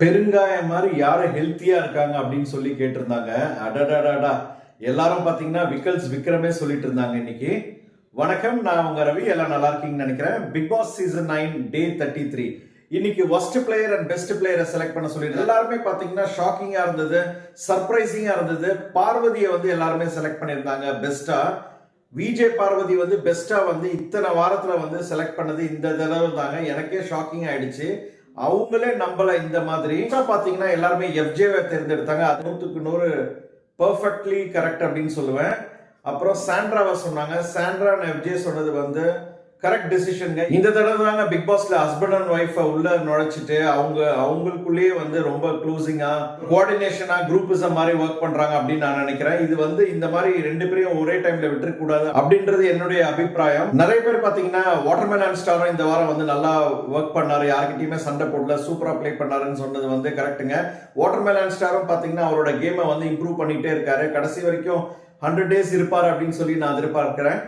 பெருங்காயம் மாதிரி யாரும் ஹெல்த்தியா இருக்காங்க அப்படின்னு சொல்லி கேட்டிருந்தாங்க. அடடாடாடா. எல்லாரும் பாத்தீங்கன்னா விக்கல்ஸ் விக்ரமே சொல்லிட்டு இருந்தாங்க இன்னைக்கு. வணக்கம் நான் உங்க ரவி. எல்லாம் நல்லா இருக்கீங்கன்னு நினைக்கிறேன். Bigg Boss season nine day thirty three இன்னைக்கு ஒஸ்ட் பிளேயர் அண்ட் பெஸ்ட் பிளேயரை செலக்ட் பண்ண சொல்லிட்டு எல்லாருமே பாத்தீங்கன்னா ஷாக்கிங்கா இருந்தது சர்ப்ரைசிங்கா இருந்தது. பார்வதியை வந்து எல்லாருமே செலக்ட் பண்ணியிருந்தாங்க பெஸ்டா விஜய் பார்வதி வந்து பெஸ்டா வந்து இத்தனை வாரத்துல வந்து செலக்ட் பண்ணது இந்த தடவை தாங்க எனக்கே ஷாக்கிங் ஆயிடுச்சு அவங்களே நம்பல இந்த மாதிரி. பார்த்தீங்கன்னா பாத்தீங்கன்னா எல்லாருமே எஃப்ஜேவை தேர்ந்தெடுத்தாங்க. அது நூற்றுக்கு நூறு பர்ஃபெக்ட்லி கரெக்ட் அப்படின்னு சொல்லுவேன். அப்புறம் சாண்ட்ராவை சொன்னாங்க. சாண்ட்ரா எஃப்ஜே சொன்னது வந்து கரெக்ட் டெசிஷனுங்க இந்த தடவை தாங்க பிக் பாஸ்ல ஹஸ்பண்ட் அண்ட் ஒய்ஃபை உள்ள நுழைச்சிட்டு அவங்க அவங்களுக்குள்ளேயே வந்து ரொம்ப க்ளோசிங்கா கோஆர்டினேஷனா குரூப்பிசம் மாதிரி ஒர்க் பண்றாங்க அப்படின்னு நான் நினைக்கிறேன். இது வந்து இந்த மாதிரி ரெண்டு பேரையும் ஒரே டைம்ல விட்டுறக்கூடாது அப்படின்றது என்னுடைய அபிப்பிராயம். நிறைய பேர் பாத்தீங்கன்னா வாட்டர்மேலன் ஸ்டாரும் இந்த வாரம் வந்து நல்லா ஒர்க் பண்ணாரு. யாருக்கிட்டயுமே சண்டை போடல. சூப்பரா ப்ளே பண்ணாருன்னு சொன்னது வந்து கரெக்ட்டுங்க அண்ட் ஸ்டாரும் பாத்தீங்கன்னா அவரோட கேமை வந்து இம்ப்ரூவ் பண்ணிட்டே இருக்காரு. கடைசி வரைக்கும் ஹண்ட்ரட் டேஸ் இருப்பார் அப்படின்னு சொல்லி நான் எதிர்பார்க்கிறேன்.